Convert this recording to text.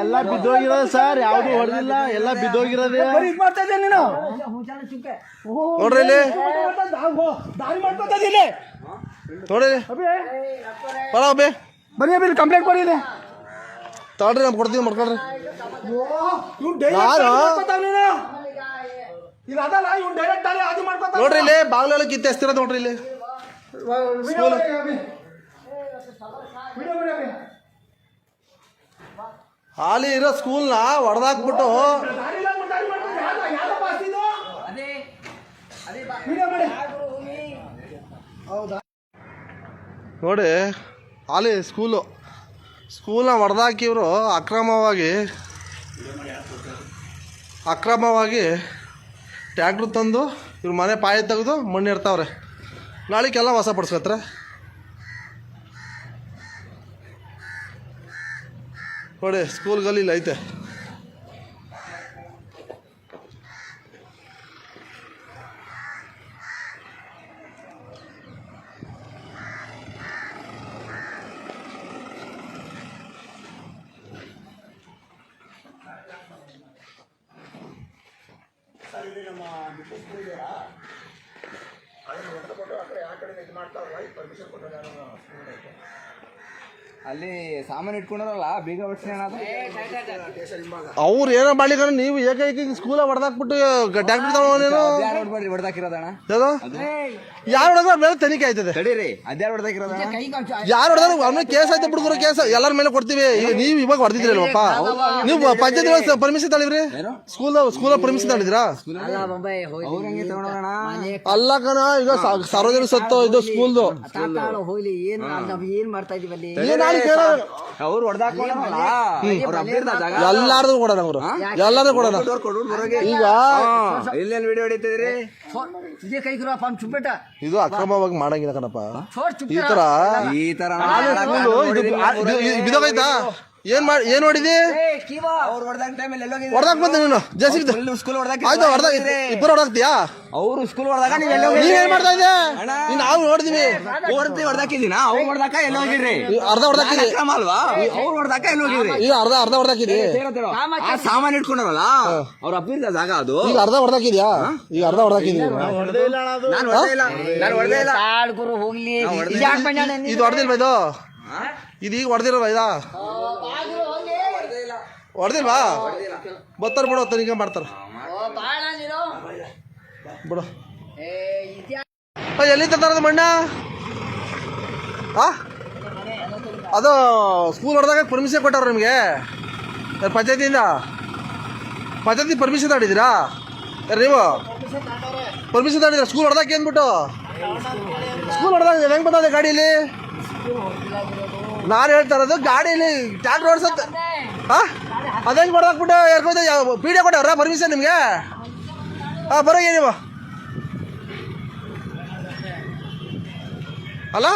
ಎಲ್ಲ ಬಿದ್ದೋಗಿರೋದು ಸರ್ ಯಾವ್ದು ಹೊಡೆದಿಲ್ಲ ಎಲ್ಲ ಬಿದ್ದೋಗಿರೋದೇ. ಇದ್ ಮಾಡ್ತಾ ಇದ್ದೆ ನೀನು? ನೋಡ್ರಿ ಇಲ್ಲಿ. ದಾರಿ ಮಾಡ್ಕೊತಾ ಇದ್ದೀನಿ. ನೋಡ್ರಿ ಬರ ಬೇ ಬನ್ನಿ ಅಭಿ ಕಂಪ್ಲೇಂಟ್ ಕೊಡಿ ಇಲ್ಲಿ. ತಗೊಳ್ರಿ ನಮ್ಗೆ ಕೊಡ್ತೀವಿ ಮಾಡ್ಕೊಳ್ರಿ ಅದಲ್ಲ ಇವ್ನು ಡೈರೆಕ್ಟ್ ಅದು ನೋಡ್ರಿ ಇಲ್ಲಿ ಬಾಗ್ಲಲ್ಲಿ ಕಿತ್ತೆ ಎಸ್ತಿರೋದು ನೋಡ್ರಿ ಇಲ್ಲಿ. ವಿಡಿಯೋ ಮಾಡಿ ಅಭಿ ವಿಡಿಯೋ ಮಾಡಿ ಅಭಿ ಹಾಲಿ ಇರೋ ಸ್ಕೂಲ್ನ ಹೊಡೆದಾಕ್ಬಿಟ್ಟು ನೋಡಿ ಹಾಲಿ ಸ್ಕೂಲು. ಸ್ಕೂಲ್ನ ಹೊಡೆದಾಕಿವ್ರು ಅಕ್ರಮವಾಗಿ ಅಕ್ರಮವಾಗಿ ಟ್ಯಾಕ್ಟ್ರು ತಂದು ಇವ್ರ ಮನೆ ಪಾಯಿ ತೆಗೆದು ಮಣ್ಣು ಇರ್ತಾವ್ರೆ ನಾಳೆಗೆಲ್ಲ ವಾಸ ಪಡಿಸ್ಕತ್ರ ನೋಡಿ ಸ್ಕೂಲ್ ಗಲ್ಲಿ ಐತೆ. ಅದನ್ನು ಹೊರತುಕೊಂಡು ಆ ಕಡೆ ಆ ಕಡೆ ಇದು ಮಾಡ್ತಾ ಹೋಗಿ ಪರ್ಮಿಷನ್ ಕೊಟ್ಟಿದ್ದಾರೆ ಅಲ್ಲಿ ಸಾಮಾನು ಇಟ್ಕೊಂಡ್ರಲ್ಲ ಬೀಗ ಅವ್ರು ಏನೋ ಮಾಡ್ಲಿಕ್ಕ ನೀವು ಏಕೈಕ ಸ್ಕೂಲ ಹೊಡೆದಾಕ್ಬಿಟ್ಟು ಟ್ಯಾಕ್ಟರ್ ತಗೊಂಡೇನು ಹೊಡ್ಬಾರ್ದು ಯಾರು ಹೊಡೆದ್ರ ಮೇಲೆ ತನಿಖೆ ಆಯ್ತದೆ ತಡೀರಿ ಅದ್ಯಾರು ಹೊಡ್ದಾಕಿರೋದಣ್ಣ ಯಾರು ಹೊಡೆದ್ರು ಆಮೇಲೆ ಕೇಸ್ ಆಯ್ತು ಬಿಡುಗರು ಕೇಸ್ ಎಲ್ಲರ ಮೇಲೆ ಕೊಡ್ತೀವಿ ಈಗ ನೀವು ಇವಾಗ ಹೊಡೆದಿದ್ರಲ್ವಪ್ಪ ನೀವು ಪಂಚಾಯತ್ ಪರ್ಮಿಷನ್ ತಳಿದ್ರಿ ಸ್ಕೂಲ್ ಸ್ಕೂಲ್ ಪರ್ಮಿಷನ್ ತಳಿದ್ರಾ ಅಲ್ಲ ಕಣ ಈಗ ಸಾರ್ವಜನಿಕ ಸತ್ತು ಇದು ಸ್ಕೂಲ್ದು ಏನ್ ನಾವ್ ಏನ್ ಮಾಡ್ತಾ ಇದೀವಿ ಅಲ್ಲಿ ಅವ್ರು ಹೊಡ್ದಾಕೊಂಡಲ್ಲ ಎಲ್ಲಾರ್ದು ಕೊಡೋಣ ಅವರು. ಎಲ್ಲಾರು ಕೊಡೋಣ. ಈಗ ಇಲ್ಲೇನ್ ವಿಡಿಯೋ ಹೊಡಿತಿದ್ರಿ? ಇದೇ ಅಕ್ರಮವಾಗಿ ಮಾಡಂಗಿಲ್ಲ ಕಣಪ್ಪ. ಈ ತರ ಈ ತರ ಬಿದೋಗೈತಾ? ಏನ್ ಮಾಡಿ ಏನ್ ನೋಡಿದಿ ಕಿವಾ ಅವ್ರು ಹೊಡ್ದಾಗ ಟೈಮಲ್ಲಿ ಎಲ್ಲೋಗಿದ್ರಿ ಹೊಡೆದಾಕ್ ಬಂದೆ ನೀನು. ಸ್ಕೂಲ್ ಹೊಡ್ದಾಕ ಆಯ್ತು ಹೊಡೆದಾಗ ಇಬ್ಬರು ಹೊಡೆದಾಕ್ತಿಯಾ ಅವ್ರು ಸ್ಕೂಲ್ ಹೊಡ್ದಾಗ ನೀವ್ ಎಲ್ಲೋ ನೀವ್ ಏನ್ ಮಾಡ್ತಾ ಇದ್ದೆ ನೀನ್ ನಾವು ನೋಡಿದೀವಿ. ಓಡ್ತಿ ಹೊಡ್ದಾಕಿದ್ದೀನ? ಅವ್ರು ಹೊಡ್ದಾಕ ಎಲ್ಲ ಹೋಗಿದ್ರಿ? ಅರ್ಧ ಹೊಡೆದಾಕಿದಿ. ಅಕ್ರಮ ಅಲ್ವಾ? ಅವ್ರು ಹೊಡ್ದಾಕ ಎಲ್ಲ ಹೋಗಿದ್ರಿ? ಈಗ ಅರ್ಧ ಅರ್ಧ ಸಾಮಾನ್ ಇಟ್ಕೊಂಡವಲ್ಲ? ಅವ್ರ ಅಪ್ಪಿರ್ದ ಜಾಗ ಅದು. ಈಗ ಅರ್ಧ ಹೊಡೆದಾಕಿದ್ಯಾ? ಈಗ ಅರ್ಧ ನಾನು ಹೊಡೆದೇ ಇಲ್ಲ ಹೋಗ್ಲಿ. ಇದು ಹೊಡೆದಿಲ್ವಾ ಇದು? ಇದು ಈಗ ಹೊಡೆದಿರಲ್ವಾ ಇದಾ? ಹೊಡೆದಿಲ್ವಾ? ಬತ್ತಾರ ಬಿಡು ತನಿಖೆ ಮಾಡ್ತಾರ. ಬಿಡು. ಏ ಇದ್ಯಾ ಆ, ಎಲ್ಲಿಂದ ತರೋದು ಮಣ್ಣ? ಅದು ಸ್ಕೂಲ್ ಹೊಡೆದಾಗ ಪರ್ಮಿಷನ್ ಕೊಟ್ಟಾರ ನಿಮಗೆ? ಪಂಚಾಯತಿಯಿಂದ? ಪಂಚಾಯತಿ ಪರ್ಮಿಷನ್ ತಾಡಿದ್ದೀರಾ ನೀವು? ಪರ್ಮಿಷನ್ ತಾಡಿದ್ರ ಸ್ಕೂಲ್ ಹೊಡೆದಕ್ಕೆ ಅಂದ್ಬಿಟ್ಟು ಸ್ಕೂಲ್ ಹೊಡೆದಾಗ ಹೆಂಗೆ ಬಂದದೆ ಗಾಡೀಲಿ ನಾನು ಹೇಳ್ತಾ ಇರೋದು ಗಾಡೀಲಿ ಟ್ಯಾಕ್ಟ್ರ್ ಓಡಿಸತ್ತ. ಹಾಂ ಅದು ಹೆಂಗೆ ಹೊಡೆದಾಕ್ಬಿಟ್ಟು ಯಾರ್ಕೋದೆ ಪಿ ಡಿ ಕೊಟ್ಟವ್ರ ಪರ್ಮಿಷನ್ ನಿಮಗೆ ಹಾಂ ಬರೋಗಿ ನೀವು ಅಲ್ಲ